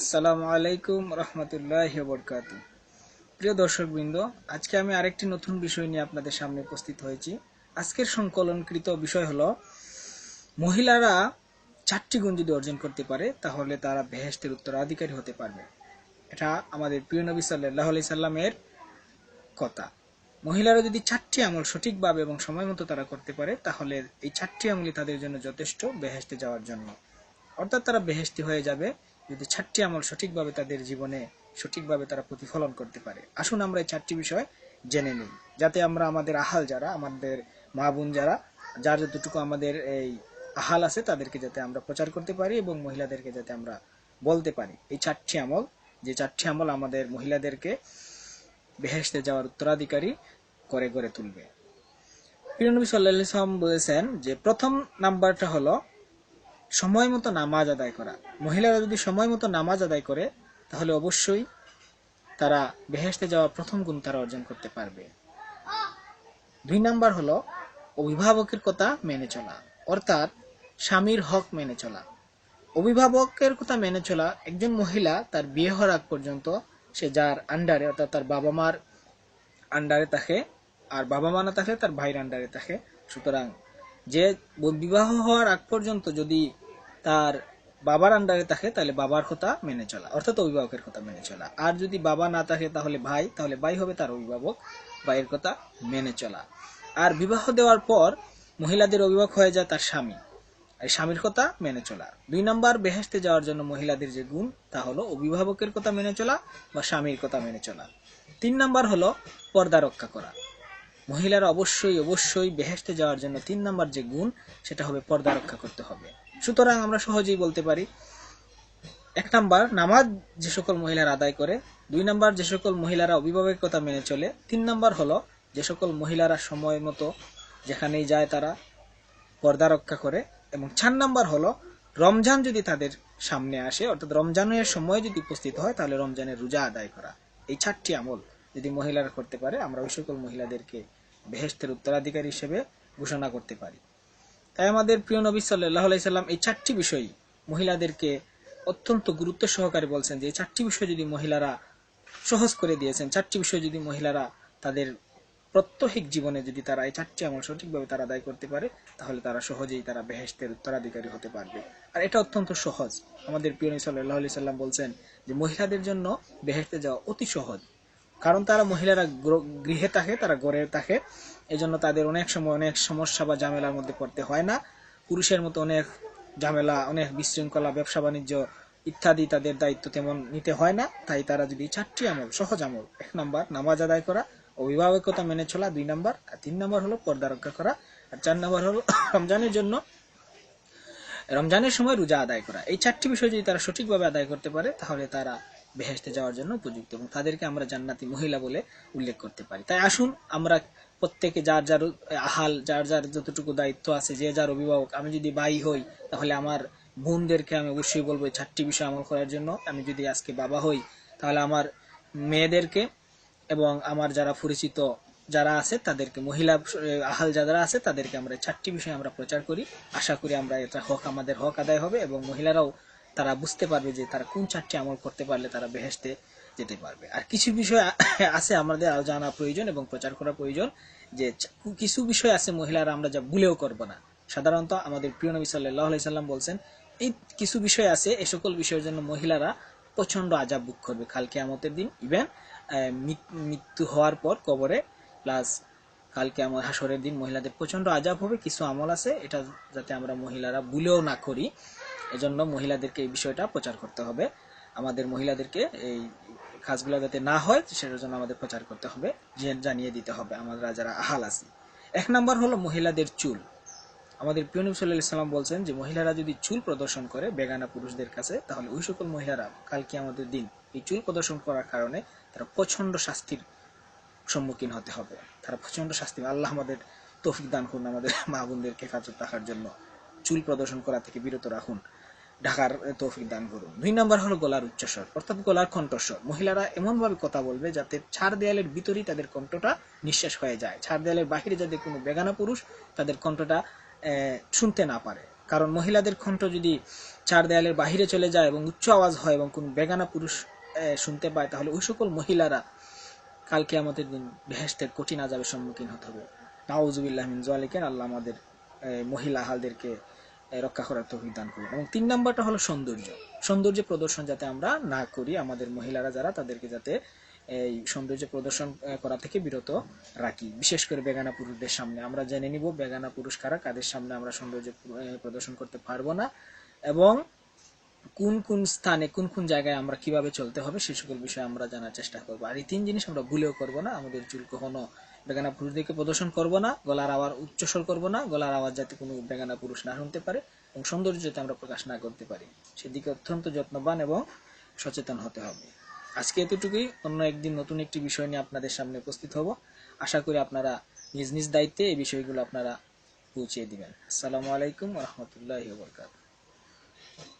আসসালামু আলাইকুম রহমতুল্লাহ বরকাত প্রিয় দর্শকবৃন্দ, আজকে আমি আরেকটি নতুন বিষয় নিয়ে আপনাদের সামনে উপস্থিত হয়েছি। আজকের সংকলনকৃত বিষয় হলো, মহিলারা চারটি গুণ যদি অর্জন করতে পারে, তাহলে তারা বেহেস্তের উত্তরাধিকারী হতে পারবে। এটা আমাদের প্রিয় নবী সাল্লাহ আলি সাল্লামের কথা। মহিলারা যদি চারটি আমল সঠিকভাবে এবং সময় মতো তারা করতে পারে, তাহলে এই চারটি আমলই তাদের জন্য যথেষ্ট বেহেস্তে যাওয়ার জন্য। অর্থাৎ তারা বেহেস্তি হয়ে যাবে যদি চারটি আমল সঠিকভাবে তাদের জীবনে, সঠিকভাবে তারা প্রতিফলন করতে পারে। আসুন আমরা এই চারটি বিষয় জেনে নিই, যাতে আমরা আমাদের আহাল যারা, আমাদের মা বোন যারা, যার যতটুকু আমাদের এই আহাল আছে, তাদেরকে যাতে আমরা প্রচার করতে পারি এবং মহিলাদেরকে যাতে আমরা বলতে পারি। এই চারটি আমল, যে চারটি আমল আমাদের মহিলাদেরকে বেহেস্তে যাওয়ার উত্তরাধিকারী করে গড়ে তুলবে। প্রিয় নবী সাল্লাহ সাল্লাম বলেছেন যে প্রথম নাম্বারটা হলো সময় মতো নামাজ আদায় করা। মহিলারা যদি সময় মতো নামাজ আদায় করে, তাহলে অবশ্যই তারা বেহেস্তে যাওয়ার প্রথম গুণ তারা অর্জন করতে পারবে। দুই নাম্বার হলো অভিভাবকের কথা মেনে চলা, অর্থাৎ স্বামীর হক মেনে চলা। অভিভাবকের কথা মেনে চলা, একজন মহিলা তার বিয়ে হওয়ার আগ পর্যন্ত সে যার আন্ডারে অর্থাৎ তার বাবা মার আন্ডারে থাকে, আর বাবা মা না থাকলে তার ভাইয়ের আন্ডারে থাকে। সুতরাং যে বিবাহ হওয়ার আগ পর্যন্ত যদি তার বাবার আন্ডারে থাকে, তাহলে বাবার কথা মেনে চলা। অর্থাৎ অভিভাবকের কথা মেনে চলা। আর যদি বাবা না থাকে, তাহলে ভাই তাহলে ভাই হবে তার অভিভাবক, ভাইয়ের কথা মেনে চলা। আর বিবাহ দেওয়ার পর মহিলাদের অভিভাবক হয়ে যায় তার স্বামী। আর স্বামীর কথা মেনে চলা। দুই নম্বর বেহেস্তে যাওয়ার জন্য মহিলাদের যে গুণ, তা হলো অভিভাবকের কথা মেনে চলা বা স্বামীর কথা মেনে চলা। তিন নম্বর হলো পর্দা রক্ষা করা। মহিলারা অবশ্যই অবশ্যই বেহেস্তে যাওয়ার জন্য তিন নম্বর যে গুণ, সেটা হবে পর্দা রক্ষা করতে হবে। সুতরাং আমরা সহজেই বলতে পারি, এক নাম্বার, নামাজ যে সকল মহিলারা আদায় করে, দুই নাম্বার, যে সকল মহিলারা অভিভাবকের কথা মেনে চলে, তিন নাম্বার হলো, যে সকল মহিলারা সময় মতো যেখানেই যায় তারা পর্দা রক্ষা করে, এবং চার নাম্বার হলো, রমজান যদি তাদের সামনে আসে, অর্থাৎ রমজানের সময় যদি উপস্থিত হয়, তাহলে রমজানের রোজা আদায় করা। এই চারটি আমল যদি মহিলারা করতে পারে, আমরা ওই সকল মহিলাদেরকে বেহেস্তের উত্তরাধিকারী হিসেবে ঘোষণা করতে পারি। তাই আমাদের প্রিয় নবী সাল্লাহ সাল্লাম এই চারটি বিষয় মহিলাদেরকে অত্যন্ত গুরুত্ব সহকারে বলছেন যে, এই চারটি বিষয় যদি মহিলারা সহজ করে দিয়েছেন, চারটি বিষয় যদি মহিলারা তাদের প্রত্যহিক জীবনে যদি তারা এই চারটি আমল সঠিকভাবে তারা আদায় করতে পারে, তাহলে তারা সহজেই তারা বেহেস্তের উত্তরাধিকারী হতে পারবে। আর এটা অত্যন্ত সহজ। আমাদের প্রিয় সাল্লাহ সাল্লাম বলছেন যে, মহিলাদের জন্য বেহেস্তে যাওয়া অতি সহজ। কারণ তারা মহিলারা গৃহে থাকে, তারা গড়ে থাকে। এই জন্য তাদের অনেক সময় অনেক সমস্যা বা ঝামেলার মধ্যে পড়তে হয় না। পুরুষের মতো অনেক ঝামেলা, অনেক বিশৃঙ্খলা, ব্যবসা বাণিজ্য ইত্যাদি তাদের দায়িত্ব তেমন নিতে হয় না। তাই তারা যদি চারটি আমল, সহজ আমল, এক নম্বর নামাজ আদায় করা, অভিভাবকতা মেনে চলা দুই নম্বর, আর তিন নম্বর হলো পর্দা রক্ষা করা, আর চার নম্বর হলো রমজানের জন্য রমজানের সময় রোজা আদায় করা। এই চারটি বিষয় যদি তারা সঠিকভাবে আদায় করতে পারে, তাহলে তারা বেহেস্তে যাওয়ার জন্য উপযুক্ত এবং তাদেরকে আমরা জান্নাতি মহিলা বলে উল্লেখ করতে পারি। তাই আসুন আমরা প্রত্যেকে যার যার আহাল, যার যার যতটুকু দায়িত্ব আছে, যে যার অভিভাবক, আমি যদি বাই হই, তাহলে আমার বোনদেরকে আমি অবশ্যই বলব এই চারটি বিষয় আমল করার জন্য। আমি যদি আজকে বাবা হই, তাহলে আমার মেয়েদেরকে এবং আমার যারা পরিচিত যারা আছে, তাদেরকে মহিলা, আহাল যারা আছে, তাদেরকে আমরা চারটি বিষয় আমরা প্রচার করি। আশা করি আমরা এটা হক, আমাদের হক আদায় হবে এবং মহিলারাও তারা বুঝতে পারবে যে তারা কোন চারটি আমল করতে পারলে তারা বেহেস্তে যেতে পারবে। আর কিছু বিষয় আছে আমাদের আরও জানা প্রয়োজন এবং প্রচার করা প্রয়োজন যে কিছু বিষয় আছে মহিলারা আমরা যা ভুলেও করব না। সাধারণত আমাদের প্রিয় নবী সাল্লাহ সাল্লাম বলছেন, এই কিছু বিষয় আছে, এ সকল বিষয়ের জন্য মহিলারা প্রচণ্ড আজাব বুক করবে। কালকে আমতের দিন ইভেন মৃত্যু হওয়ার পর কবরে প্লাস কালকে আমার হাসরের দিন মহিলাদের প্রচণ্ড আজাব হবে, কিছু আমল আছে, এটা যাতে আমরা মহিলারা ভুলেও না করি। এজন্য মহিলাদেরকে এই বিষয়টা প্রচার করতে হবে। আমাদের মহিলাদেরকে এই কাজগুলো যাতে না হয়, সেটার জন্য আমাদের প্রচার করতে হবে। জানিয়ে দিতে হবে, আমরা যারা আহাল আছি। এক নম্বর হলো মহিলাদের চুল। আমাদের প্রিয় নবী সাল্লাহ সাল্লাম বলছেন যে, মহিলারা যদি চুল প্রদর্শন করে বেগানা পুরুষদের কাছে, তাহলে ওই সকল মহিলারা কালকে আমাদের দিন এই চুল প্রদর্শন করার কারণে তারা প্রচণ্ড শাস্তির সম্মুখীন হতে হবে। তারা প্রচণ্ড শাস্তি, আল্লাহ আমাদের তৌফিক দান করুন, আমাদের মা বোনদেরকে হেফাজত রাখার জন্য চুল প্রদর্শন করা থেকে বিরত রাখুন। ঢাকার তৌফিক দান করুন। দুই নম্বর হলো গলার উচ্চস্বর, অর্থাৎ গলার কণ্ঠস্বর। মহিলারা এমন ভাবে কথা বলবে যাতে ছাড় দেয়ালের ভিতরেই তাদের কণ্ঠটা নিঃশ্বাস হয়ে যায়। ছাড় দেয়ালের বাহিরে যাতে কোনো বেগানা পুরুষ তাদের কণ্ঠটা শুনতে না পারে। কারণ মহিলাদের কণ্ঠ যদি চার দেয়ালের বাহিরে চলে যায় এবং উচ্চ আওয়াজ হয় এবং কোনো বেগানা পুরুষ শুনতে পায়, তাহলে ওই সকল মহিলারা কালকে আমাদের দিন বেহেস্তের কঠিন আজাবের সম্মুখীন হতে হবে। নাউজুবিল্লাহ মিন জালিকের আল্লাহ আমাদের মহিলা হালদেরকে রক্ষা করার তৌফিক দান করুন। এবং তিন নাম্বারটা হলো সৌন্দর্য। সৌন্দর্য প্রদর্শন যাতে আমরা না করি, আমাদের মহিলারা যারা, তাদেরকে যাতে এই সৌন্দর্য প্রদর্শন করা থেকে বিরত রাখি। বিশেষ করে বেগানা পুরুষদের সামনে। আমরা জেনে নিব বেগানা পুরুষ কারা কাদের সামনে আমরা সৌন্দর্য প্রদর্শন করতে পারব না। এবং কোন কোন স্থানে, কোন কোন জায়গায় আমরা কীভাবে চলতে হবে, সে সকল বিষয়ে আমরা জানার চেষ্টা করব। আর এই তিন জিনিস আমরা ভুলেও করব না। আমাদের চুল কখনো বেগানা পুরুষদেরকে প্রদর্শন করব না, গলার আওয়াজ উচ্চস্বর করব না, গলার আওয়াজ যাতে কোনো বেগানা পুরুষ না শুনতে পারে এবং সৌন্দর্য যাতে আমরা প্রকাশ না করতে পারি। সেদিকে অত্যন্ত যত্নবান এবং সচেতন হতে হবে। আজকে এতটুকুই, অন্য একদিন নতুন একটি বিষয় নিয়ে আপনাদের সামনে উপস্থিত হব। আশা করি আপনারা নিজ নিজ দায়িত্বে এই বিষয়গুলো আপনারা পৌঁছিয়ে দিবেন। আসসালামু আলাইকুম রহমতুল্লাহ বরকাত